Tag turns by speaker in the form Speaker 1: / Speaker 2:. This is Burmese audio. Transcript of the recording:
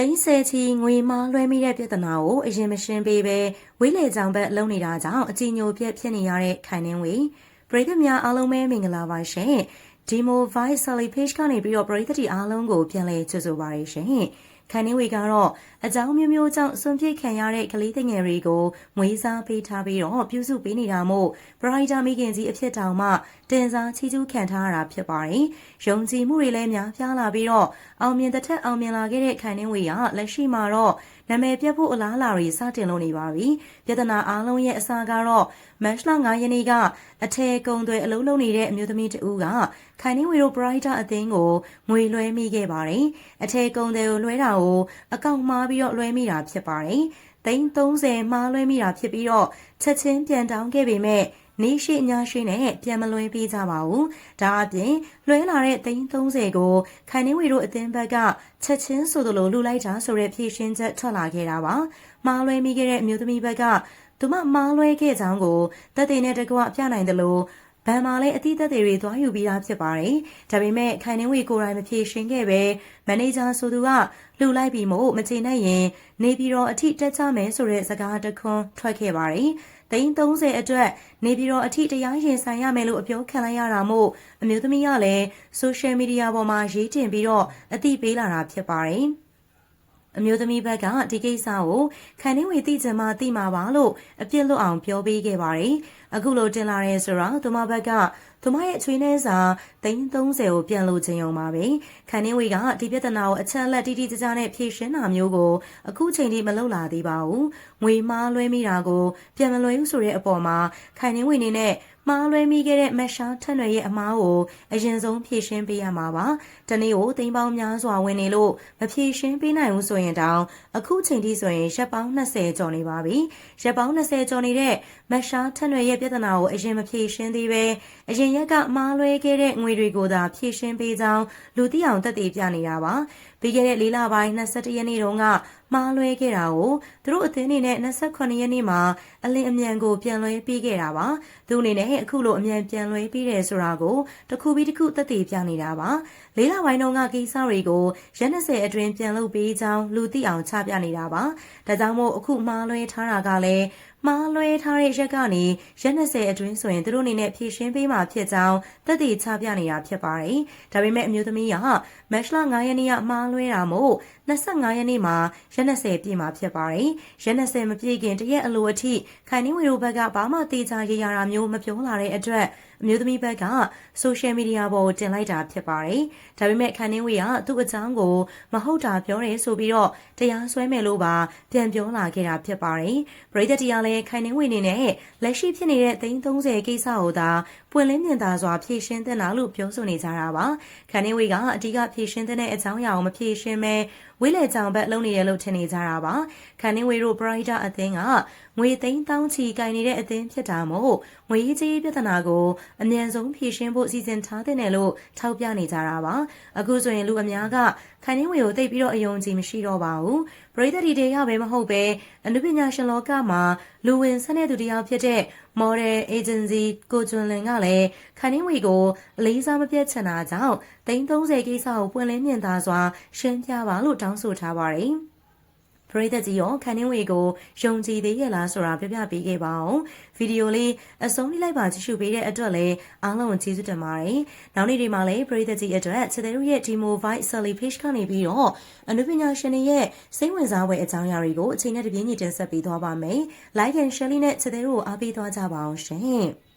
Speaker 1: တိန်းဆယ်ချီငွေမားလွှဲမိတဲ့ပြဿနာကိုအရင်မရှင်းပေးပဲဝေးလေကြောင်ဘက်လုံနေတာကြောင့်အကြည်ညိုပြက်ဖြစ်နေရတဲ့ခိုင်နှင်းဝေပရိသတ်များအားလုံးပဲမင်္ဂလာပါရှင်ဒီမို Vice Sally Page ကနေပြီးတော့ပရိသတ်တီအားလုံးကိုပြန်လည်ကြိုဆိုပါရရှင် ခိုင်နှင်းဝေကတော့အကြောင်းမျိုးမျိုးကြောင့်ဆွန့်ပစ်ခံရတဲ့ကလေးငယ်တွေကိုမွေးစားပေးထားပြီးတော့ပြုစုပေးနေတာမို့ပရိုက်တာမိခင်ကြီးအဖြစ်တောင်မှတင်စားချီးကျူးခံထားရတာဖြစ်ပါတယ်။ယုံကြည်မှုတွေလည်းများပြားလာပြီးတော့အောင်မြင်တဲ့ထက်အောင်မြင်လာခဲ့တဲ့ခိုင်နှင်းဝေကလက်ရှိမှာတော့နာမည်ပြတ်ဖို့အလားအလာတွေစတင်လို့နေပါပြီ။ပြဿနာအားလုံးရဲ့အစကတော့မတ်လ9ရက်နေ့ကအထည်ကုံတွေအလုံးလုံးနေတဲ့အမျိုးသမီးတဦးကခိုင်နှင်းဝေတို့ပရိုက်တာအသင်းကိုငွေလွှဲမိခဲ့ပါတယ်။အထည်ကုံတွေကိုလွှဲတာကိုအကောင့်မှားပြီးတော့လွှဲမိတာဖြစ်ပါတယ်။သိန်း30မှားလွှဲမိတာဖြစ်ပြီးတော့ချက်ချင်းပြန်တောင်းခဲ့ပေမဲ့နေရှိညရှိနဲ့ပြန်မလွှဲပေးကြပါဘူး။ဒါအပြင်လွှဲလာတဲ့သိန်း30ကိုခိုင်နှင်းဝေတို့အသင်းဘက်ကချက်ချင်းဆိုသလိုလူလိုက်တာဆိုတဲ့ဖြည့်ရှင်းချက်ထွက်လာခဲ့တာပါ။မှားလွှဲမိခဲ့တဲ့အမျိုးသမီးဘက်ကသူမမှားလွှဲခဲ့ကြောင်းကိုတက်တဲ့နဲ့တကွပြနိုင်တယ်လို့ ဗန်မာလည်းအသီးသက်တွေသွားယူပြီးသားဖြစ်ပါတယ်။ဒါပေမဲ့ခိုင်နှင်းဝေကိုယ်တိုင်မဖြေရှင်းခဲ့ပဲမန်နေဂျာဆိုသူကလှူလိုက်ပြီးမို့မချေနိုင်ရင်နေပြည်တော်အထိတက်ချမယ်ဆိုတဲ့စကားတခွန်းထွက်ခဲ့ပါတယ်။သိန်း30အတွက်နေပြည်တော်အထိတရားရင်ဆိုင်ရမယ်လို့အပြောခံလိုက်ရတာမို့အမျိုးသမီးကလည်းဆိုရှယ်မီဒီယာပေါ်မှာရေးတင်ပြီးတော့အသိပေးလာတာဖြစ်ပါတယ်။ အမျိုးသမီးဘက်ကဒီကိစ္စကိုခံနေဝေသိချင်မှသိမှာပါလို့အပြစ်လွတ်အောင်ပြောပေးခဲ့ပါတယ်။အခုလိုတင်လာရဲဆိုတော့သူမဘက်ကသူမရဲ့ချွေးနှဲစာ330ကိုပြန်လို့ခြင်းရုံပါပဲ။ခံနေဝေကဒီပြဿနာကိုအချက်အလက်တိတိကျကျနဲ့ဖြေရှင်းတာမျိုးကိုအခုချိန်ထိမလုပ်လာသေးပါဘူး။ငွေမားလွှဲမိတာကိုပြန်မလွှဲဘူးဆိုတဲ့အပေါ်မှာခိုင်နေဝေနေနဲ့မှားလွဲမိခဲ့တဲ့မက်ရှာထက်နွယ်ရဲ့အမားကိုအရင်ဆုံးဖြည့်ရှင်းပေးရမှာပါ။တနေ့ကိုတိမ်ပေါင်းများစွာဝင်နေလို့မဖြည့်ရှင်းပေးနိုင်ဘူးဆိုရင်တောင်အခုချိန်ထိဆိုရင်ရက်ပေါင်း20ကျော်နေပါပြီ။ရက်ပေါင်း20ကျော်နေတဲ့မက်ရှာထက်နွယ်ရဲ့ပြဿနာကိုအရင်မဖြည့်ရှင်းသေးပဲအရင်ရက်ကမှားလွဲခဲ့တဲ့ငွေတွေကိုသာဖြည့်ရှင်းပေးကြောင်းလူသိအောင်တက်တည်ပြနေတာပါ။ပြီးခဲ့တဲ့လေးလပိုင်း22ရက်နေ့တုန်းကမှားလွဲခဲ့တာကိုသူတို့အသင်းအနေနဲ့28ရက်နေ့မှာအလင်းအမြန်ကိုပြန်လွှဲပေးခဲ့တာပါသူအနေနဲ့အခုလိုအမြန်ပြန်လွှဲပေးတယ်ဆိုတာကိုတခုပြီးတခုသက်သေပြနေတာပါလေးလပိုင်းတုန်းကကိစ္စတွေကိုရက်20အတွင်းပြန်လုပ်ပေးကြောင်းလူသိအောင်ချပြနေတာပါဒါကြောင့်မို့အခုမှားလွဲထားတာကလည်း မှားလွဲထားတဲ့ရက်ကနေရက်20အတွင်းဆိုရင်သူတို့အနေနဲ့ဖြည့်ရှင်းပေးမှာဖြစ်ကြောင်းသက်သေချပြနေတာဖြစ်ပါတယ်။ဒါပေမဲ့အမျိုးသမီးကမက်ရှလာ9ရက်နေ့ကမှားလွဲတာမို့25ရက်နေ့မှာရက်20ပြည့်မှာဖြစ်ပါတယ်။ရက်20မပြည့်ခင်တရက်အလိုအထိခိုင်နှင်းဝေတို့ဘက်ကဘာမှတေချာရရတာမျိုးမပြောလာတဲ့အတွက်အမျိုးသမီးဘက်ကဆိုရှယ်မီဒီယာပေါ်တင်လိုက်တာဖြစ်ပါတယ်။ဒါပေမဲ့ခိုင်နှင်းဝေကသူ့အကြောင်းကိုမဟုတ်တာပြောတယ်ဆိုပြီးတော့တရားစွဲမယ်လို့ပါပြန်ပြောလာခဲ့တာဖြစ်ပါတယ်။ပရိသတ်တရားလည်းခိုင်နှင်းဝေနေနဲ့လက်ရှိဖြစ်နေတဲ့သိန်း30ကိစ္စကိုသာပွင့်လင်းမြင်သာစွာဖြည့်ရှင်းတဲ့လားလို့ပြောဆိုနေကြတာပါ။ခိုင်နှင်းဝေကအဓိကဖြည့်ရှင်းတဲ့အကြောင်းအရာကိုမဖြည့်ရှင်းမဲဝိလေကြောင်ဘက်လုံးနေတယ်လို့ထင်နေကြတာပါ။ခန်နင်းဝေတို့ပရိုက်တာအသင်းက ငွေသိန်းတောင်းချီကင်နေတဲ့အသင်းဖြစ်တာမို့ငွေကြီးပြဿနာကိုအမြန်ဆုံးဖြေရှင်းဖို့စီစဉ်ထားတဲ့လို့ထောက်ပြနေကြတာပါ။အခုဆိုရင်လူအများကခန်နင်းဝေကိုသိပြီးတော့အယုံကြည်မရှိတော့ပါဘူး။ပရိသတ်ဒီတေရပဲမဟုတ်ပဲအနုပညာရှင်လောကမှာလူဝင်ဆန်းတဲ့သူတယောက်ဖြစ်တဲ့ model agency ကိုကျွန်းလင်ကလည်းခန်နင်းဝေကိုအလေးစားမပြတ်ချင်တာကြောင့်330ကိစ္စကိုပွင့်လင်းမြင်သာစွာရှင်းပြပါလို့တောင်းဆိုထားပါတယ်။ ပရိသတ်ကြီးရောခန်းနှင်းဝေကိုယုံကြည်သေးရဲ့လားဆိုတာပြပြပေးခဲ့ပါအောင်ဗီဒီယိုလေးအဆုံးလေးလိုက်ပါကြည့်ရှုပေးတဲ့အတွက်လည်းအားလုံးကိုကျေးဇူးတင်ပါတယ်နောက်နေ့ဒီမှာလည်းပရိသတ်ကြီးအတွက်ချက်တဲ့တို့ရဲ့ Demo Vibe Selly Page ကနေပြီးတော့အနုပညာရှင်တွေရဲ့စိတ်ဝင်စားဖွယ်အကြောင်းအရာတွေကိုအချိန်နဲ့တပြေးညီတင်ဆက်ပေးသွားပါမယ် Like and Share လေးနဲ့ချက်တဲ့တို့ကိုအားပေးသွားကြပါအောင်ရှင်